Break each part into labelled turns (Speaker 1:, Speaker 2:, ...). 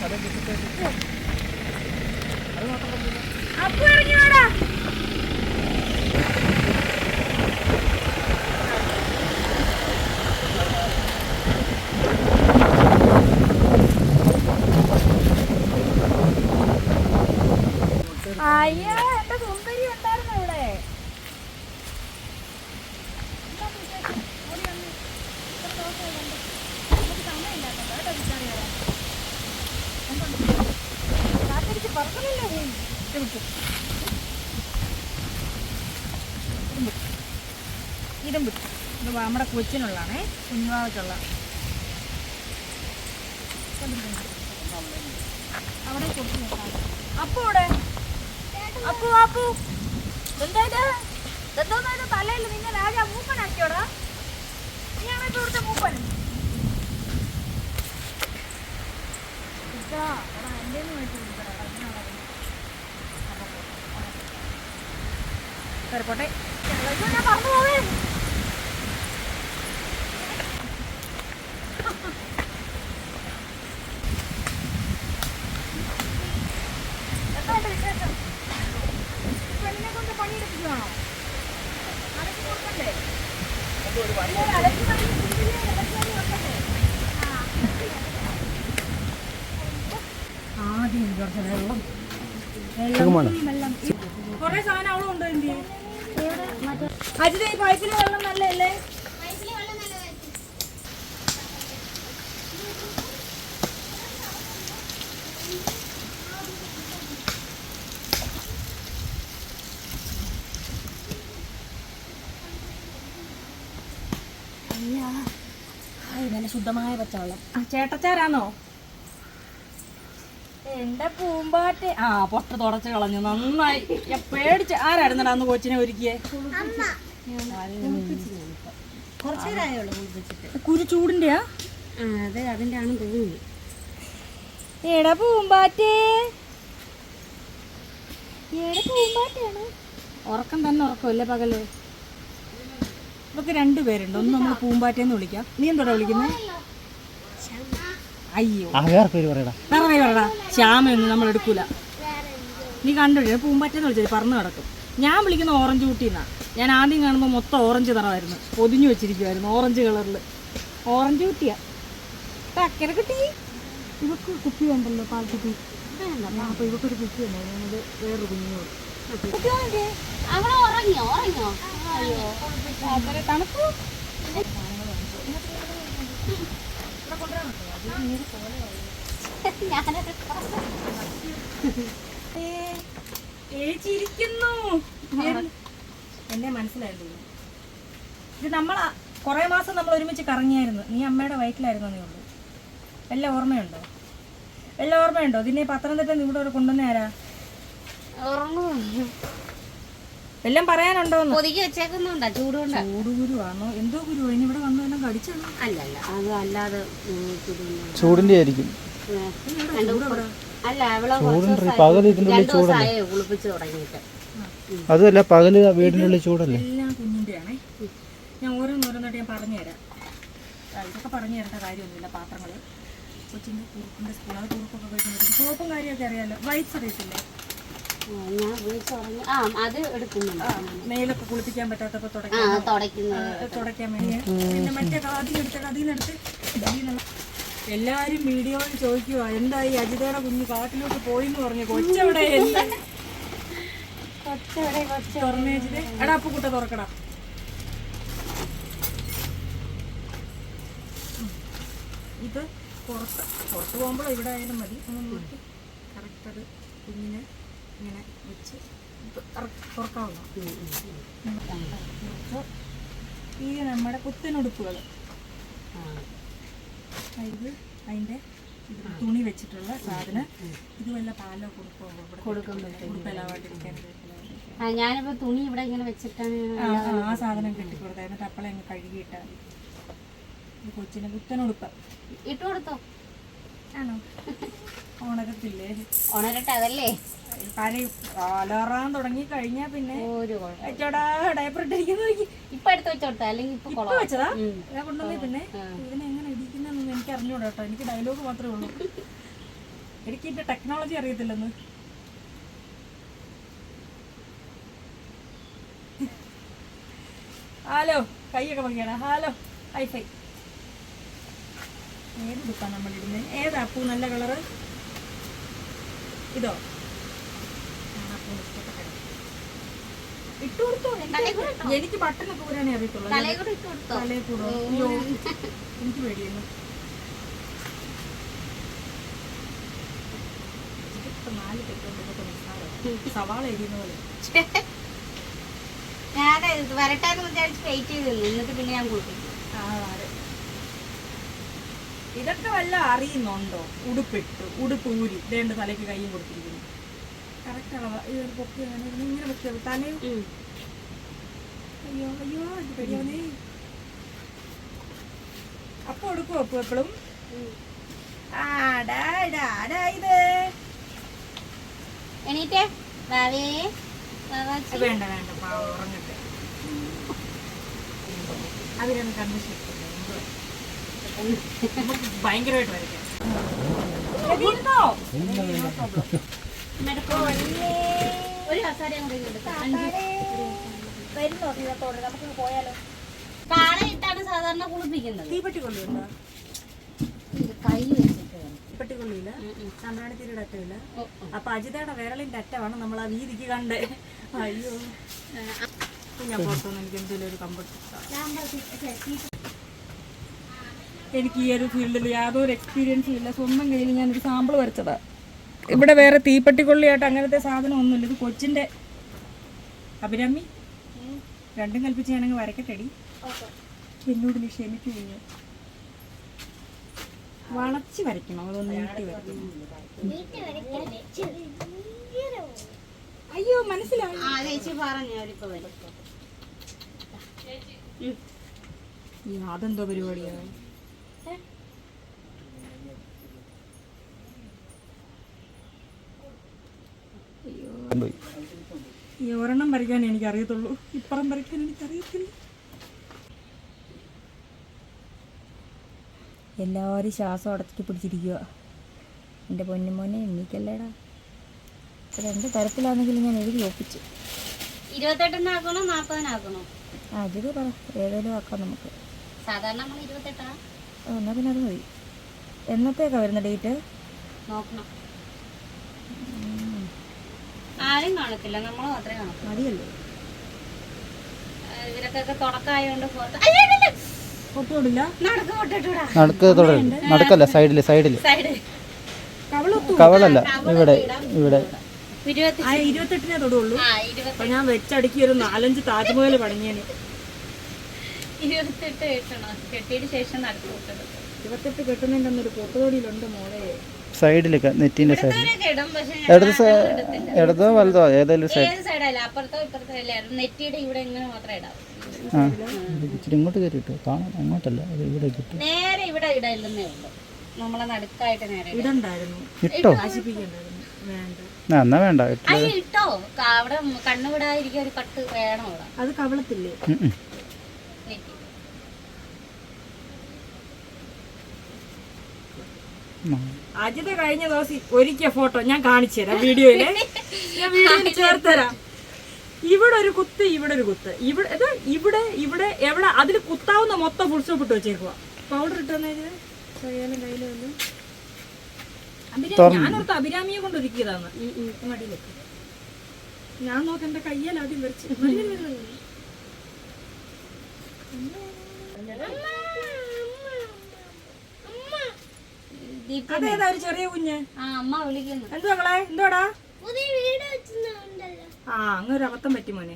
Speaker 1: 食べてきて。വിട്ടു. ഇതും വിട്ടു. ഇതും നമ്മുടെ കൊച്ചിനുള്ളതാണേ. കുഞ്ഞുവാവയ്ക്കുള്ള. അവിടെ നോക്കാം അപ്പു ഇവിടെ അപ്പു അപ്പു. എന്താ ഇത്? എന്തോന്നാ ഇത്? തലയിൽ നിന്നെ രാജാ മൂപ്പനാക്കിയോടാ നീയാണോ ഇവിടുത്തെ മൂപ്പൻ. ഇതാ, എടാ, എന്റേന്ന് മേടിച്ച് കൊടുക്കടാ, അതിനാ പറയുന്നത്. കേറി പോട്ടെ അയ്യോ, ഞാൻ പറന്നു പോവേ എന്താണ്ട് വിശേഷം? പെണ്ണിനെ കൊണ്ട് പണിയെടുപ്പിക്കുവാണോ? അലക്കി കൊടുക്കണ്ടേ? ആ. ആദ്യം വെള്ളം? വെള്ളം കൊറേ സാധനം അവളും ഉണ്ടോ എന്തി അജിത ഈ പൈപ്പിലെ വെള്ളം നല്ലല്ലേ
Speaker 2: നല്ല ശുദ്ധമായ പച്ചവെള്ളം.
Speaker 1: ചേട്ടച്ചാരാന്നോ? എന്റെ പൂമ്പാറ്റ. ആ പൊട്ട തുടച്ച് കളഞ്ഞു. നന്നായി. ഞാൻ പേടിച്ച് ആരായിരുന്നടാ അന്ന് കൊച്ചിനെ ഒരുക്കിയേ? കുരു ചൂടിന്റെയാ?
Speaker 2: അതെ അതിന്റെ ആണ് തോന്നുന്നു
Speaker 1: എടാ പൂമ്പാറ്റേ. എടാ പൂമ്പാറ്റയാണ്. ഉറക്കം തന്നെ ഉറക്കമല്ലേ പകൽ? ഇവക്ക് രണ്ടുപേരുണ്ട്. ഒന്ന് നമ്മൾ പൂമ്പാറ്റേന്ന് വിളിക്കാം. നീ എന്തോടാ വിളിക്കുന്നത് അയ്യോ.
Speaker 3: ആ വേറെ പേര് പറയടാ.
Speaker 1: വേറെ പേര് പറയടാ. ശ്യാമയൊന്നും നമ്മൾ എടുക്കൂല. നീ കണ്ടു പൂമ്പാറ്റെന്ന് വിളിച്ചത് പറന്ന് കിടക്കും ഞാൻ വിളിക്കുന്ന ഓറഞ്ച് കുട്ടീന്നാ. ഞാൻ ആദ്യം കാണുമ്പോൾ മൊത്തം ഓറഞ്ച് നിറമായിരുന്നു. പൊതിഞ്ഞു വെച്ചിരിക്കുമായിരുന്നു ഓറഞ്ച് കളറിൽ ഓറഞ്ച് കുട്ടിയാ. അക്കരെ കുട്ടി? ഇവക്ക് കുപ്പി വേണ്ടല്ലോ പാൽക്കുപ്പി. അപ്പൊ ഇവക്കൊരു കുപ്പി ഉണ്ടായിരുന്നു അത് വേറൊരു കുഞ്ഞിനോട്
Speaker 2: ഉറങ്ങിയോ? ഉറങ്ങിയോ?
Speaker 1: അക്കരെ തണുപ്പു ഏച്ചിരിക്കുന്നു. എന്നെ മനസ്സിലായിരുന്നു ഇത് നമ്മൾ കുറേ മാസം നമ്മൾ ഒരുമിച്ച് കറങ്ങിയായിരുന്നു. നീ അമ്മയുടെ വയറ്റിലായിരുന്നു നീ ഉള്ളൂ. എല്ലാം ഓർമ്മയുണ്ടോ? എല്ലാം ഓർമ്മയുണ്ടോ? ഇതിനെ പത്തനംതിട്ട ഇവിടെ കൊണ്ടുവന്നേരാ
Speaker 2: ഓർമ്മ
Speaker 1: എല്ലാം പറയാനുണ്ടോ
Speaker 2: ഒതുക്കി വെച്ചേക്കുന്നുണ്ടോ ചൂടുകൊണ്ടാ.
Speaker 1: ചൂടുകുരുവാണോ എന്തോ ഗുരു ഇനി ഇവിടെ വന്നു എല്ലാം
Speaker 2: അല്ല അല്ല അത് അല്ലാതെ.
Speaker 3: ചൂടിന്റെ ആയിരിക്കും.
Speaker 2: അതല്ല അല്ല അവളെ
Speaker 3: പകൽ ഇതിന്റെ ഉള്ളിൽ ചൂടല്ലേ?
Speaker 2: ദിവസമായേ കുളിപ്പിച്ച് തുടങ്ങിയിട്ട്.
Speaker 3: അതുമല്ല പകൽ വീടിന്റെ ഉള്ളിൽ ചൂടല്ലേ?
Speaker 1: എല്ലാം കുഞ്ഞിന്റെയാണേ ഞാൻ ഓരോന്നോരോന്നായിട്ട് ഞാൻ പറഞ്ഞുതരാം ഇതൊക്കെ പറഞ്ഞു തരേണ്ട കാര്യമൊന്നുമില്ല പാത്രങ്ങൾ കൊച്ചിന്റെ കുറുപ്പിന്റെ സ്കൂൾ അത് കുറുക്കൊക്കെ കഴിക്കുമ്പോഴത്തേക്കും സോപ്പും കാര്യമൊക്കെ അറിയാമല്ലോ വൈറ്റ്സ് അറിയത്തില്ലേ?
Speaker 2: ഞാൻ വിളിച്ച് ആ അത് എടുക്കുന്നുണ്ട്.
Speaker 1: മേലൊക്കെ കുളിപ്പിക്കാൻ പറ്റാത്തപ്പോൾ
Speaker 2: ആ
Speaker 1: തുടയ്ക്കാൻ വേണ്ടി പിന്നെ മറ്റേ അതിനെടുത്ത് എടുത്തത് ഇതിനുള്ള എല്ലാരും വീഡിയോയിൽ ചോദിക്കുക എന്തായി അജിതയുടെ കുഞ്ഞ് കാട്ടിലോട്ട് പോയി എന്ന് പറഞ്ഞു കൊച്ചവിടെ
Speaker 2: കൊച്ചവിടെ കൊച്ച
Speaker 1: എടാ അപ്പുക്കുട്ട തുറക്കടാ. ഇത് പുറത്ത് പുറത്ത് പോകുമ്പോൾ ഇവിടെ ആയാലും മതി. കറക്റ്റ് അത് കുഞ്ഞിനെ ഇങ്ങനെ വെച്ച് തുറക്കാവുന്ന ഈ നമ്മുടെ കുത്തനുടുപ്പുകൾ ഇത് അതിന്റെ തുണി വെച്ചിട്ടുള്ള സാധനം. ഇത് വല്ല പാലോ കൊടുക്കോ ഉടുപ്പലാവാണ്ടിരിക്കാൻ
Speaker 2: ആ ഞാനിപ്പോ തുണി ഇവിടെ ഇങ്ങനെ വെച്ചിട്ടാണ്
Speaker 1: ആ, സാധനം കെട്ടി കെട്ടിക്കൊടുത്ത എന്നിട്ട് അപ്പളെ അങ്ങ് കഴുകിയിട്ടാൽ ഇത് കൊച്ചിന് കുത്തനുടുപ്പ്
Speaker 2: ഇട്ട് കൊടുത്തോ
Speaker 1: ആണോ? ഉണരത്തില്ലേ?
Speaker 2: ഉണരട്ടെ അതല്ലേ?
Speaker 1: കാര്യം കാലാറാൻ തുടങ്ങി കഴിഞ്ഞാ പിന്നെ
Speaker 2: ഒരു
Speaker 1: ഡയപ്പർ ഇട്ടിരിക്കുന്ന
Speaker 2: ഇപ്പൊ എടുത്ത് വെച്ചോട്ടെ? അല്ലെങ്കിൽ ഇപ്പൊ.
Speaker 1: വെച്ചതാ. ഞാൻ കൊണ്ടുവന്നേ പിന്നെ. ഇതിനെ എങ്ങനെ ഇടിക്കുന്നതെന്ന് എനിക്ക് അറിഞ്ഞൂടാ കേട്ടോ. എനിക്ക് ഡയലോഗ് മാത്രമേ ഉള്ളൂ. എനിക്ക് ഇതിന്റെ ടെക്നോളജി അറിയത്തില്ലെന്ന്. ഹലോ കൈയൊക്കെ ഭംഗിയാണ് ഹലോ ഹൈഫൈ ഏത് ബുക്കാണ് നമ്മൾ ഇടുന്നത് ഏതാ പൂ നല്ല കളറ് ഇതോ? ഇട്ട്? കൊടുത്തോ എനിക്ക് ബട്ടനൊക്കെ ഊരാനേ അറിയത്തുള്ളൂ.
Speaker 2: തലേ കൂടെ
Speaker 1: എനിക്ക് പേടിയുന്നു നാല്. സവാള എരിയുന്ന പോലെ.
Speaker 2: ഞാൻ വരട്ടാന്ന് വിചാരിച്ച് വെയിറ്റ് ചെയ്ത് നിന്നു എന്നിട്ട് പിന്നെ ഞാൻ
Speaker 1: ഇതൊക്കെ വല്ല അറിയുന്നുണ്ടോ? ഉടുപ്പിട്ട് ഉടുപ്പ് ഊരി. ഇതേണ്ട തലയ്ക്ക് കൈയും കൊടുത്തിരിക്കുന്നു. കറക്റ്റ് അളവ് ഇത് പൊക്കി അങ്ങനെ ഇരുന്ന് ഇങ്ങനെ പൊക്കിയത് തലയും അയ്യോ അയ്യോ ഇത് പേടിയാവുന്നേ അപ്പൊ എടുക്കും അപ്പൊ എപ്പോഴും ആടാ ഇടാ ആടാ ഇത്.
Speaker 2: എണീറ്റേ വാവേ
Speaker 1: വേണ്ട വേണ്ട പാവം ഉറങ്ങട്ടെ. അവരൊന്ന് കൺവിഷൻ ഭയങ്കരമായിട്ട് വരയ്ക്കാം.
Speaker 2: ഒരു സാധാരണ കുളിപ്പിക്കുന്നത്
Speaker 1: തീപ്പെട്ടി
Speaker 2: ഇത് കൈ വെച്ചിട്ട്
Speaker 1: അറ്റമില്ല. അപ്പൊ അജിതയുടെ വിരളിന്റെ അറ്റമാണ് നമ്മൾ ആ വീതിക്ക് കണ്ട് അയ്യോ എനിക്ക് എന്തെങ്കിലും എനിക്ക് ഈ ഒരു ഫീൽഡിൽ യാതൊരു എക്സ്പീരിയൻസും ഇല്ല സ്വന്തം കയ്യിൽ ഞാനൊരു സാമ്പിൾ വരച്ചതാ ഇവിടെ വേറെ തീപ്പെട്ടിക്കൊള്ളിയായിട്ട് അങ്ങനത്തെ സാധനം ഒന്നുമില്ല ഇത് കൊച്ചിന്റെ അഭിരാമി. രണ്ടും കൽപ്പിച്ച് ഞാനങ്ങ് വരക്കട്ടെടി. എന്നോട് നീ ക്ഷമിക്കുകയോ വളച്ച് വരയ്ക്കണം അതൊന്ന് നീട്ടി വരയ്ക്കണം. അയ്യോ മനസ്സിലായി. അതെന്തോ പരിപാടിയാണ്
Speaker 3: കൊണ്ടുപോയി.
Speaker 1: ഈ ഒരെണ്ണം വരയ്ക്കാൻ എനിക്ക് അറിയത്തുള്ളൂ ഇപ്പുറം വരയ്ക്കാൻ എനിക്ക് അറിയത്തില്ല എല്ലാവരും ശ്വാസം അടച്ചിട്ട് പിടിച്ചിരിക്കുക എന്റെ പൊന്നുമോനെ എണ്ണീക്കല്ലേടാ. രണ്ട് തരത്തിലാണെങ്കിലും ഞാൻ എഴുതി ഒപ്പിച്ചു.
Speaker 2: ഇരുപത്തെട്ടിനാക്കണോ നാപ്പതിനാക്കണോ?
Speaker 1: ആ അതിൽ പറ. ഏതേലും ആക്കാം നമുക്ക്.
Speaker 2: സാധാരണ നമ്മൾ ഇരുപത്തെട്ടാ?
Speaker 1: ആ, എന്നാ പിന്നെ അത് മതി. എന്നത്തേക്കാ വരുന്ന ഡേറ്റ്?
Speaker 2: നോക്കണം. ആരും കാണത്തില്ല നമ്മൾ മാത്രമേ കാണത്തു
Speaker 1: മതിയല്ലോ.
Speaker 2: ഇവരൊക്കെ തുടക്കമായോണ്ട്
Speaker 3: നടക്കല്ല സൈഡിൽ സൈഡിൽ
Speaker 2: സൈഡ്
Speaker 1: കവളൊത്തു
Speaker 3: കവളല്ല ഇവിടെ ഇവിടെ.
Speaker 1: ഇരുപത്തെട്ടിനെ തൊടുള്ളൂ. ഞാൻ വെച്ചടുക്കി ഒരു നാലഞ്ച് താജ്മഹൽ പണിഞ്ഞേന്.
Speaker 2: ഇരുപത്തെട്ട് കെട്ടണം. കെട്ടിയതിന് ശേഷം നടക്ക് പൊട്ടത്
Speaker 1: ഇരുപത്തെട്ട് കെട്ടുന്നതിന്റെ അന്നൊരു പൊട്ടുതൊടിയിലുണ്ട് മോളെ.
Speaker 3: സൈഡിൽ നെറ്റിന്റെ സൈഡിൽ ഇടത് ഇടതോ വലതോ? ഏതെങ്കിലും സൈഡ്.
Speaker 2: നെറ്റിയുടെ ഇവിടെ ഇങ്ങനെ മാത്രമേ ഇടാവൂ.
Speaker 3: ആ. ഇച്ചിരി ഇങ്ങോട്ട് കയറിയിട്ട്? കാണാം അങ്ങോട്ടല്ല. അത് ഇവിടെ കിട്ടും.
Speaker 2: നേരെ ഇവിടെ ഇടയില്ലെന്നേ ഉള്ളൂ. നമ്മളെ നടുക്കായിട്ട് നേരെ
Speaker 1: ഇടണ്ടായിരുന്നു.
Speaker 3: ഇട്ടോ? ആ എന്നാ വേണ്ട. ഇട്ട്?
Speaker 2: അവിടെ കണ്ണുവിടാതിരിക്കാൻ ഒരു കട്ട് വേണം
Speaker 1: അത് കവളത്തില്ലേ? അജിത കഴിഞ്ഞ ദിവസം ഒരിക്കൽ ഫോട്ടോ ഞാൻ കാണിച്ചു തരാം വീഡിയോയിൽ. ഞാൻ വീഡിയോയിൽ ചേർത്തരാം ഇവിടെ ഒരു കുത്ത് ഇവിടെ ഒരു കുത്ത്. ഇവിടെ ഇത് ഇവിടെ ഇവിടെ എവിടെ അതിൽ കുത്താവുന്ന മൊത്തം ഫുൾ സ്റ്റോപ്പ് ഇട്ട് വെച്ചേക്കുക പൗഡർ ഇട്ടെന്നേര് കയ്യിലും വന്നു ഞാനോർത്ത് അഭിരാമിയെ കൊണ്ട് ഒരുക്കിയതാണ്. മടിയിലേക്ക് ഞാൻ നോക്ക എന്റെ കയ്യാൽ ആദ്യം വരച്ച് മതി, മതി, മതി, മതി.
Speaker 2: ദീപ
Speaker 1: അതേതാ ഒരു ചെറിയ കുഞ്ഞ്.
Speaker 2: ആ അമ്മ വിളിക്കുന്നു.
Speaker 1: എന്തുവാ മകളെ എന്തുവാടാ? ആ അങ്ങൊരു അബദ്ധം പറ്റി മോനെ.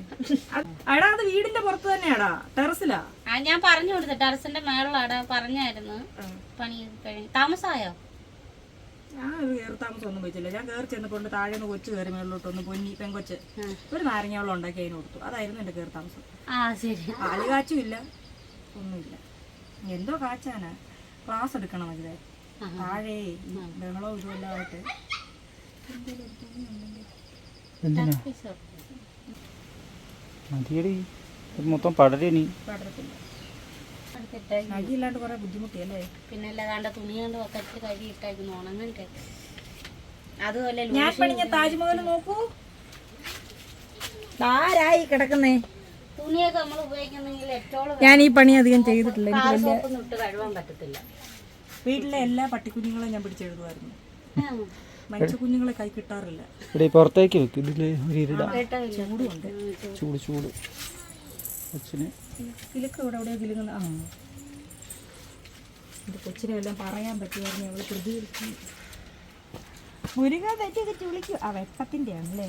Speaker 1: അടാ അത് വീടിന്റെ പുറത്ത് തന്നെയാടാ ടെറസിലാ.
Speaker 2: ആ ഞാൻ പറഞ്ഞു കൊടുത്തു ടെറസിന്റെ മേളിലാടാ പറഞ്ഞായിരുന്നു. പണി താമസമായോ
Speaker 1: ഞാൻ കയറി താമസം ഒന്നും വെച്ചില്ല ഞാൻ കയറി ചെന്നപ്പോൾ താഴെ നിന്ന് കൊച്ചു കയറി മേളിലോട്ട് ഒന്ന് പൊന്നി പെങ്കൊച്ച്. ഒരു നാരങ്ങാവളം ഉണ്ടാക്കി അതിന് കൊടുത്തു. അതായിരുന്നു എന്റെ കയറി താമസം.
Speaker 2: ആ ശരി.
Speaker 1: പാൽ കാച്ചും ഇല്ല. ഒന്നുമില്ല. എന്തോ കാച്ചാനാ. ക്ലാസ് എടുക്കണം അതിലെ താഴെ ബഹളവും ഇതുമെല്ലാം ആയിട്ട്
Speaker 3: എന്തിനാ? മതിയടി. മൊത്തം
Speaker 2: പടരണി
Speaker 1: അരിയില്ലാണ്ട് കൊറേ ബുദ്ധിമുട്ടിയല്ലേ
Speaker 2: പിന്നെ അല്ലാണ്ട് തുണി കണ്ട് ഒക്കെ കരി ഇട്ടായിരുന്നു ഉണങ്ങണ്ടേ അതുപോലെ
Speaker 1: ഞാൻ പണിഞ്ഞ താജ്മഹൽ നോക്കൂ. ആരായി കിടക്കുന്നേ?
Speaker 2: തുണിയൊക്കെ നമ്മൾ ഉപയോഗിക്കുന്നെങ്കിൽ ഏറ്റവും
Speaker 1: ഞാൻ ഈ പണി അധികം ചെയ്തിട്ടില്ല. എനിക്ക് വലിയ
Speaker 2: ഇട്ട് കഴുകാൻ പറ്റത്തില്ല.
Speaker 1: വീട്ടിലെ എല്ലാ പട്ടിക്കുഞ്ഞുങ്ങളെ ഞാൻ പിടിച്ചെഴുതുമായിരുന്നു. മനുഷ്യ കുഞ്ഞുങ്ങളെ കൈ കിട്ടാറില്ല.
Speaker 3: ഇവിടെ പുറത്തേക്ക് വെക്കും. ഇതിൽ ഒരു ഇരുട.
Speaker 1: ചൂടുണ്ട്.
Speaker 3: ചൂട്. ചൂട് കൊച്ചിന്.
Speaker 1: കിലുക്ക് ഇവിടെ എവിടെയോ കിലുങ്ങുന്ന ആ. ഇത് കൊച്ചിനെ എല്ലാം പറയാൻ പറ്റുമായിരുന്നു അവൾ പ്രതികരിച്ചു മുരുക തെറ്റൊക്കെ ചുളിക്കും. ആ വെട്ടത്തിന്റെ ആണല്ലേ?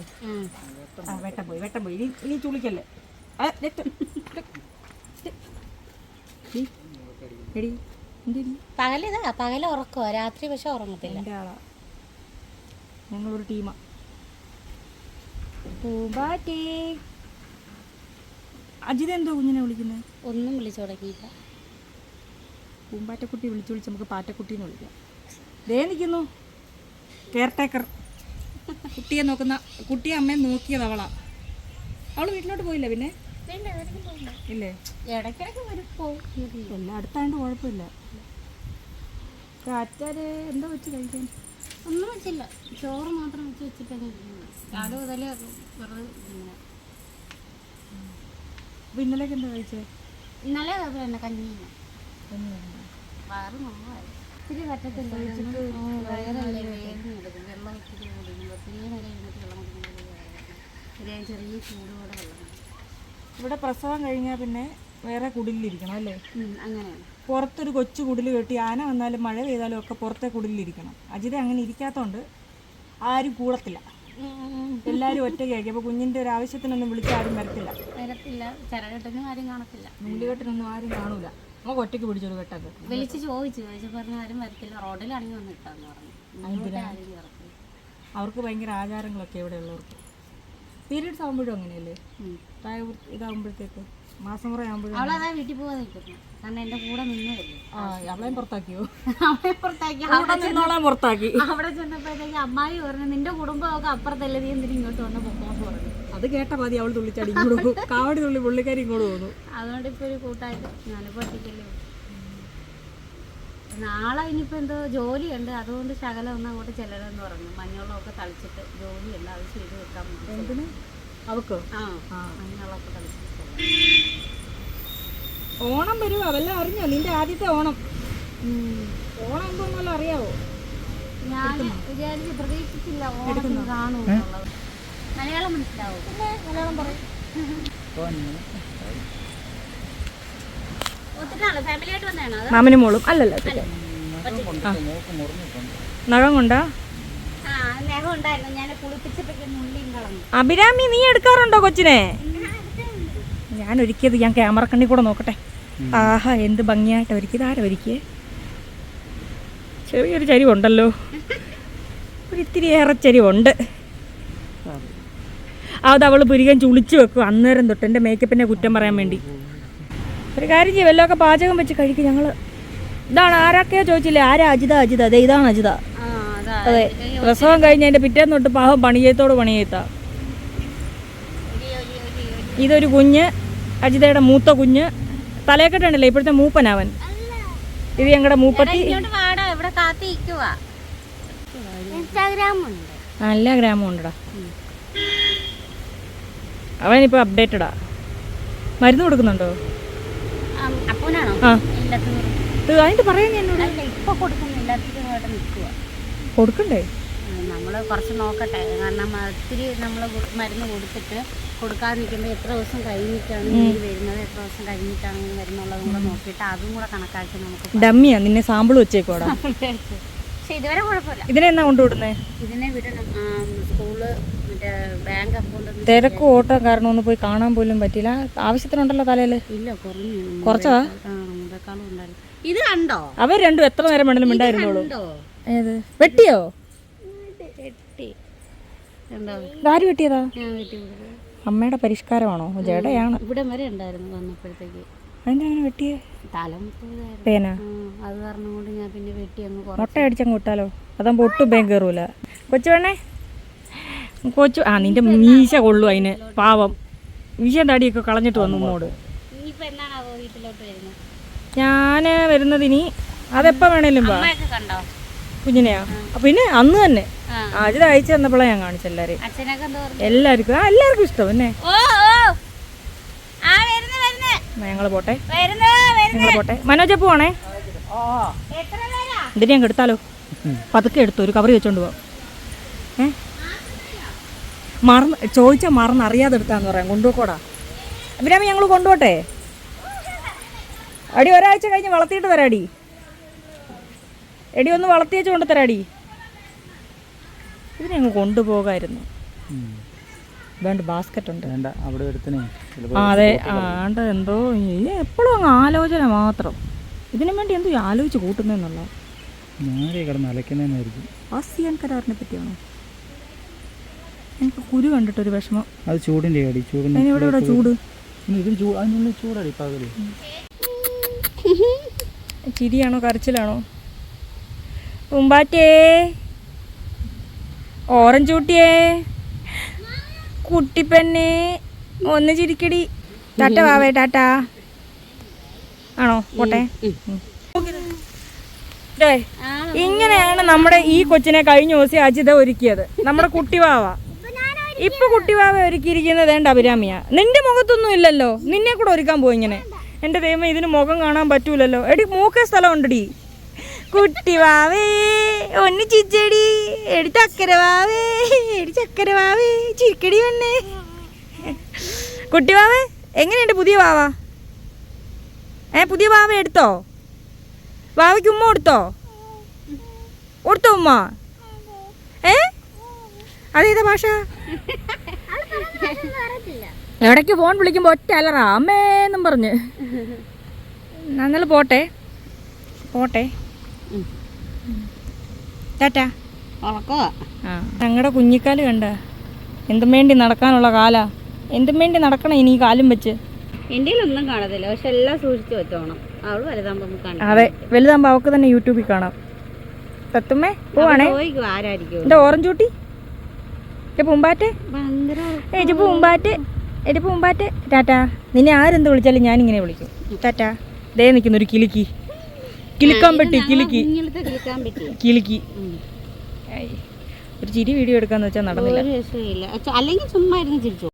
Speaker 1: ആ വെട്ടം പോയി വെട്ടം പോയി. ഇനി ഇനി ചുളിക്കല്ലേ? എടി?
Speaker 2: പകലിതാ പകൽ ഉറക്കുവാ. രാത്രി പക്ഷെ ഉറങ്ങത്തില്ല.
Speaker 1: ഞങ്ങളൊരു ടീമാ. പൂമ്പാറ്റേ. അജിത എന്തോ കുഞ്ഞിനെ വിളിക്കുന്നത്
Speaker 2: ഒന്നും വിളിച്ചു തുടങ്ങിയില്ല.
Speaker 1: പൂമ്പാറ്റക്കുട്ടി വിളിച്ചു വിളിച്ച് നമുക്ക് പാറ്റക്കുട്ടി എന്ന് വിളിക്കാം. ദേ നിൽക്കുന്നു കെയർ ടേക്കർ കുട്ടിയെ നോക്കുന്ന കുട്ടിയെ അമ്മയെ നോക്കിയത് അവളാ. അവൾ വീട്ടിലോട്ട് പോയില്ല പിന്നെ? ഇല്ലേ
Speaker 2: ഇടയ്ക്കിടയ്ക്ക് വരും
Speaker 1: എല്ലാം അടുത്തായത് കുഴപ്പമില്ല. അച്ചാര് എന്താ വെച്ച് കഴിക്കാൻ?
Speaker 2: ഒന്നും വെച്ചില്ല. ചോറ് മാത്രം വെച്ച് വെച്ചിട്ടാണ്. രാവിലെ മുതൽ വെറുതെ ഇങ്ങനെ.
Speaker 1: അപ്പൊ ഇന്നലേക്ക് എന്താ കഴിച്ചേ?
Speaker 2: ഇന്നലെ തന്നെ കഞ്ഞി വയറ് നോവായി. ഇത്തിരി പറ്റത്തില്ല വെച്ചിട്ട് വയറല്ലേ വേഗം എടുക്കും. വെള്ളം ഇത്തിരി കുടിക്കുമ്പോൾ പിന്നെ നേരെ ഇരുന്നിട്ട് വെള്ളം കുടിക്കുമ്പോൾ ഒരു ചെറിയ ചൂടോടെ വെള്ളം.
Speaker 1: ഇവിടെ പ്രസവം കഴിഞ്ഞാൽ പിന്നെ വേറെ കുടിലിരിക്കണം അല്ലേ?
Speaker 2: അങ്ങനെയാണ്.
Speaker 1: പുറത്തൊരു കൊച്ചു കുടിൽ കെട്ടി ആന വന്നാലും മഴ പെയ്താലും ഒക്കെ പുറത്തെ കുടിലിരിക്കണം. അജിത അങ്ങനെ ഇരിക്കാത്തതുകൊണ്ട് ആരും കൂടത്തില്ല. എല്ലാവരും ഒറ്റയ്ക്കാക്കി അപ്പൊ കുഞ്ഞിന്റെ ഒരു ആവശ്യത്തിനൊന്നും വിളിച്ച് ആരും വരത്തില്ല.
Speaker 2: വരത്തില്ല. ചിരകെട്ടിനും ആരും കാണത്തില്ല.
Speaker 1: നൂലുകെട്ടിനൊന്നും ആരും കാണൂല. നമുക്ക് ഒറ്റയ്ക്ക് പിടിച്ചൊരു കെട്ടൊക്കെ
Speaker 2: വിളിച്ച് ചോദിച്ചു. ചോദിച്ചു പറഞ്ഞ ആരും വരത്തില്ല. റോഡിലാണെങ്കിൽ വന്ന് ഇട്ടാന്ന് പറഞ്ഞു
Speaker 1: അവർക്ക് ഭയങ്കര ആചാരങ്ങളൊക്കെ ഇവിടെ ഉള്ളവർക്ക് പീരീഡ്സ് ആകുമ്പോഴും അങ്ങനെയല്ലേ. പ്രായ ഇതാകുമ്പോഴത്തേക്ക് മാസമുറ ആകുമ്പോഴും
Speaker 2: അവളതാ വീട്ടിൽ പോകാൻ നിൽക്കുന്നു കാരണം എന്റെ കൂടെ നിന്നതല്ലേ.
Speaker 1: ആ അവളെയും പുറത്താക്കിയോ?
Speaker 2: അവളെ പുറത്താക്കി.
Speaker 1: അവിടെ നിന്നോളാൻ പുറത്താക്കി.
Speaker 2: അവിടെ ചെന്നപ്പോഴത്തേക്ക് അമ്മായി പറഞ്ഞു നിന്റെ കുടുംബമൊക്കെ അപ്പുറത്തല്ലേ? നീ എന്തിനും ഇങ്ങോട്ട് വന്ന് പൊക്കാൻ പറഞ്ഞു.
Speaker 1: അത് കേട്ട മതി അവൾ തുള്ളിച്ചാടി ഇങ്ങോട്ട് പോകും. കാവടി തുള്ളി പുള്ളിക്കാരി ഇങ്ങോട്ട് പോകുന്നു.
Speaker 2: അതുകൊണ്ട് ഇപ്പൊ ഒരു കൂട്ടായിട്ട് ഞാനിപ്പോ ഒറ്റയ്ക്കല്ലേ. നാളെ ഇനിയിപ്പോൾ എന്തോ ജോലിയുണ്ട്. അതുകൊണ്ട് ശകലം ഒന്ന് അങ്ങോട്ട് ചെല്ലണമെന്ന് പറഞ്ഞു. മഞ്ഞവെള്ളമൊക്കെ തളിച്ചിട്ട് ജോലിയുണ്ട് അത് ചെയ്ത് വെക്കാൻ വേണ്ടി.
Speaker 1: എന്തിന്? അവക്കോ?
Speaker 2: ആ
Speaker 1: ആ.
Speaker 2: തളിച്ചിട്ട്
Speaker 1: ഓണം വരും. വല്ലതും അറിഞ്ഞോ? നിന്റെ ആദ്യത്തെ ഓണം. ഓണം എന്തോന്നല്ലോ അറിയാവോ?
Speaker 2: ഞാൻ വിചാരിച്ച് പ്രതീക്ഷിച്ചില്ല ഓണം കാണും മലയാളം മനസ്സിലാവും?
Speaker 1: മലയാളം പറയും. മാമനും മോളും? അല്ലല്ല നഖം കൊണ്ടാ?
Speaker 2: ആ നഖം ഉണ്ടായിരുന്നു. ഞാൻ കുളിപ്പിച്ചപ്പോഴേക്കും മുള്ളിയും കളഞ്ഞു
Speaker 1: അഭിരാമി നീ എടുക്കാറുണ്ടോ കൊച്ചിനെ? ഞാൻ ഒരുക്കിയത് ഞാൻ ക്യാമറ കണ്ണി കൂടെ നോക്കട്ടെ. ആഹാ എന്ത് ഭംഗിയായിട്ട് ഒരുക്കിയത് ആരാ ഒരുക്കിയേ? ചെറിയൊരു ചരിവുണ്ടല്ലോ. ഉണ്ടല്ലോ ഇത്തിരി ഏറെ ചരിവുണ്ട്. അത്. അവൾ പുരികൻ ചുളിച്ച് വെക്കും. അന്നേരം തൊട്ട് എന്റെ മേക്കപ്പിനെ കുറ്റം പറയാൻ വേണ്ടി. ഒരു കാര്യം ചെയ്യും വല്ലതൊക്കെ പാചകം വെച്ച് കഴിക്കും ഞങ്ങൾ ഇതാണ് ആരൊക്കെയോ ചോദിച്ചില്ലേ ആരാ അജിത അജിത? അതെ ഇതാണ് അജിത.
Speaker 2: ആ അതെ.
Speaker 1: പ്രസവം കഴിഞ്ഞ് അതിന്റെ പിറ്റേന്ന് തൊട്ട് പാവം പണിയത്തോട് പണിയേത്താ. ഇതൊരു കുഞ്ഞ് അജിതയുടെ മൂത്ത കുഞ്ഞ്. തലയെക്കെട്ടാണല്ലേ ഇപ്പോഴത്തെ മൂപ്പനവൻ? ഇത് ഞങ്ങളുടെ മൂപ്പത്തി.
Speaker 2: ഇങ്ങോട്ട് വാടാ ഇവിടെ കാത്തി ഇരിക്കുവാ. ഇൻസ്റ്റാഗ്രാം ഉണ്ട്
Speaker 1: നല്ല ഗ്രാമം ഉണ്ടടാ. അവനിപ്പോൾ അപ്ഡേറ്റഡാ മരുന്ന് കൊടുക്കുന്നുണ്ടോ? പറയാൻ എന്നോട്.
Speaker 2: ഇപ്പൊ കൊടുക്കുന്നില്ല
Speaker 1: കൊടുക്കണ്ടേ?
Speaker 2: നമ്മൾ കുറച്ച് നോക്കട്ടെ. കാരണം ഒത്തിരി നമ്മൾ മരുന്ന് കൊടുത്തിട്ട് കൊടുക്കാതെ നിൽക്കുമ്പോൾ എത്ര ദിവസം കഴിഞ്ഞിട്ടാണ് വരുന്നത് എത്ര ദിവസം കഴിഞ്ഞിട്ടാണ് വരുന്നുള്ളത് കൂടെ നോക്കിയിട്ട് അതും കൂടെ കണക്കാക്കി നമുക്ക്
Speaker 1: ഡമ്മിയാ നിന്നെ സാമ്പിൾ വെച്ചേക്കോടാ
Speaker 2: പക്ഷെ ഇതുവരെ കുഴപ്പമില്ല.
Speaker 1: ഇതിനെന്നാ കൊണ്ടുവിടുന്നേ?
Speaker 2: ഇതിനെ വിടണം. സ്കൂൾ മറ്റേ
Speaker 1: തിരക്ക് ഓട്ടം കാരണം ഒന്ന് പോയി കാണാൻ പോലും പറ്റില്ല ആവശ്യത്തിനുണ്ടല്ലോ തലയിൽ?
Speaker 2: ഇല്ല കുറഞ്ഞു.
Speaker 1: കുറച്ചാ?
Speaker 2: ആ മുമ്പേക്കാളും ഇത് കണ്ടോ?
Speaker 1: അവർ രണ്ടും എത്ര നേരം വേണമെങ്കിലും
Speaker 2: ഉണ്ടായിരുന്നുള്ളൂ
Speaker 1: ഏത്? വെട്ടിയോ? ആര് വെട്ടിയതാ? അമ്മയുടെ പരിഷ്കാരമാണോ? ജടയാണ്
Speaker 2: ഇവിടെ വരെ ഉണ്ടായിരുന്നു വന്നപ്പോഴത്തേക്ക്.
Speaker 1: അതിന്റെ വെട്ടിയേ? പേന?
Speaker 2: അത് കാരണം കൊണ്ട് ഞാൻ പിന്നെ വെട്ടി അങ്ങ്
Speaker 1: മുട്ട അടിച്ചങ്ങ് വിട്ടാലോ? അതാകുമ്പോ ഒട്ടും പേൻ കയറൂല. കൊച്ചു വേണേ കൊച്ചു ആ നിന്റെ മീശ കൊള്ളു അതിന്. പാവം. മീശ തടിയൊക്കെ കളഞ്ഞിട്ട് വന്നു
Speaker 2: മോട് ഞാൻ വരുന്നത്
Speaker 1: ഞാൻ വരുന്നത് ഇനി അതെപ്പോ വേണേലും വാ. കുഞ്ഞിനെയാ? പിന്നെ അന്ന് തന്നെ. അജിത അയച്ചു തന്നപ്പോഴാണ് ഞാൻ കാണിച്ചു
Speaker 2: എല്ലാരെയും
Speaker 1: എല്ലാവർക്കും ആ എല്ലാവർക്കും ഇഷ്ടം പിന്നെ ഞങ്ങൾ പോട്ടെ. ഞങ്ങൾ പോട്ടെ. മനോജ
Speaker 2: പേരാ?
Speaker 1: എന്തിനാ ഞങ്ങൾ എടുത്താലോ? പതുക്കെ എടുത്തു ഒരു കവറി വെച്ചോണ്ട് പോവാം. ഏ? മറന്ന് ചോദിച്ചാൽ മറന്ന് അറിയാതെ എടുത്താന്ന് പറയാം. കൊണ്ടുപോക്കോടാ അഭിരാമി ഞങ്ങൾ കൊണ്ടുപോട്ടെ? അടി ഒരാഴ്ച കഴിഞ്ഞ് വളർത്തിയിട്ട് തരാടി. എടി ഒന്ന് വളർത്തിയേച്ച് കൊണ്ട് തരാടി. ഇതിനെ അങ്ങ് കൊണ്ടുപോകായിരുന്നു. വേണ്ട ബാസ്ക്കറ്റ് ഉണ്ട്.
Speaker 3: വേണ്ട അവിടെ
Speaker 1: ആ അതെ. ആണ്ട് എന്തോ എപ്പോഴും അങ്ങ് ആലോചന മാത്രം. ഇതിനു വേണ്ടി എന്തോ ആലോചിച്ച് കൂട്ടുന്നെന്നുള്ള
Speaker 3: ഞാൻ കിടന്ന് അലക്കുന്നതായിരിക്കും
Speaker 1: ആസിയാൻ കരാറിനെ പറ്റിയാണോ? എനിക്ക് കുരു കണ്ടിട്ടൊരു വിഷമം.
Speaker 3: അത് ചൂടിന്റെ അടി ചൂടിന്റെ
Speaker 1: അതിന് ഇവിടെ ഇവിടെ ചൂട്?
Speaker 3: പിന്നെ ഇതിന് ചൂട് അതിനുള്ളിൽ ചൂടടി പകൽ
Speaker 1: ചിരിയാണോ കരച്ചിലാണോ? ഉമ്പാറ്റേ. ഓറഞ്ച് കുട്ടിയേ. കുട്ടിപ്പെന്നെ ഒന്ന് ചിരിക്കടി. ടാറ്റ വാവേ ടാറ്റ. ആണോ? പോട്ടെ. ഇങ്ങനെയാണ് നമ്മുടെ ഈ കൊച്ചിനെ കഴിഞ്ഞ ദിവസം അജിത ഒരുക്കിയത്. നമ്മുടെ കുട്ടിവാവ ഇപ്പൊ കുട്ടിവാവ ഒരുക്കിയിരിക്കുന്നത് ഏണ്ട അഭിരാമിയ? നിന്റെ മുഖത്തൊന്നും ഇല്ലല്ലോ. നിന്നെ കൂടെ ഒരുക്കാൻ പോയി ഇങ്ങനെ. എന്റെ ദൈവം ഇതിന് മുഖം കാണാൻ പറ്റൂലല്ലോ. എടി മൂക്ക സ്ഥലം ഉണ്ടടി കുട്ടിവാവേ ഒന്ന് ചിച്ചടി എടി ചക്കരവാവേ എടി ചക്കരവാവേ ചിരിക്കടി വണ്ണേ കുട്ടിവാവേ എങ്ങനെയുണ്ട് പുതിയ വാവ? ഏ പുതിയ വാവ എടുത്തോ? വാവയ്ക്ക് ഉമ്മ കൊടുത്തോ? കൊടുത്തോ ഉമ്മ? ഏ? അതേതാ ഭാഷ? ഇടയ്ക്ക് ഫോൺ വിളിക്കുമ്പോൾ ഒറ്റ അലറ. അമ്മേന്നും പറഞ്ഞ്. ഞങ്ങൾ പോട്ടെ. പോട്ടെ. ടാറ്റാ. ഞങ്ങളുടെ കുഞ്ഞിക്കാൽ കണ്ട. എന്തും വേണ്ടി നടക്കാനുള്ള കാലാ. എന്തും വേണ്ടി നടക്കണം ഇനി കാലും വെച്ച്.
Speaker 2: എന്റെ ഒന്നും കാണത്തില്ല. പക്ഷെ എല്ലാം സൂക്ഷിച്ചു വെച്ചോണം. അവൾ വലുതാകുമ്പോ നമുക്ക് കാണാം
Speaker 1: അതെ. വലുതാകുമ്പോൾ അവൾക്ക് തന്നെ യൂട്യൂബിൽ കാണാം. തത്തുമ്മേ പോവാണേ.
Speaker 2: ആരായിരിക്കും
Speaker 1: എന്റെ ഓറഞ്ച് കുട്ടി. എന്റെ പൂമ്പാറ്റ്. ഏജ് പൂമ്പാറ്റ്. എടി പൂമ്പാറ്റ്. ടാറ്റാ. നിന്നെ ആരെന്ത് വിളിച്ചാലും ഞാനിങ്ങനെ വിളിക്കും. ടാറ്റാ. ദേ നിൽക്കുന്ന ഒരു
Speaker 2: കിളിക്ക് കിളിക്കാൻ പറ്റി
Speaker 1: കിളിക്ക് കിളിക്ക്. ഒരു ചിരി വീഡിയോ എടുക്കാന്ന് വെച്ചാൽ നടന്നില്ല.
Speaker 2: അല്ലെങ്കിൽ ചുമ്മാ ഇരുന്ന് ചിരിച്ചു?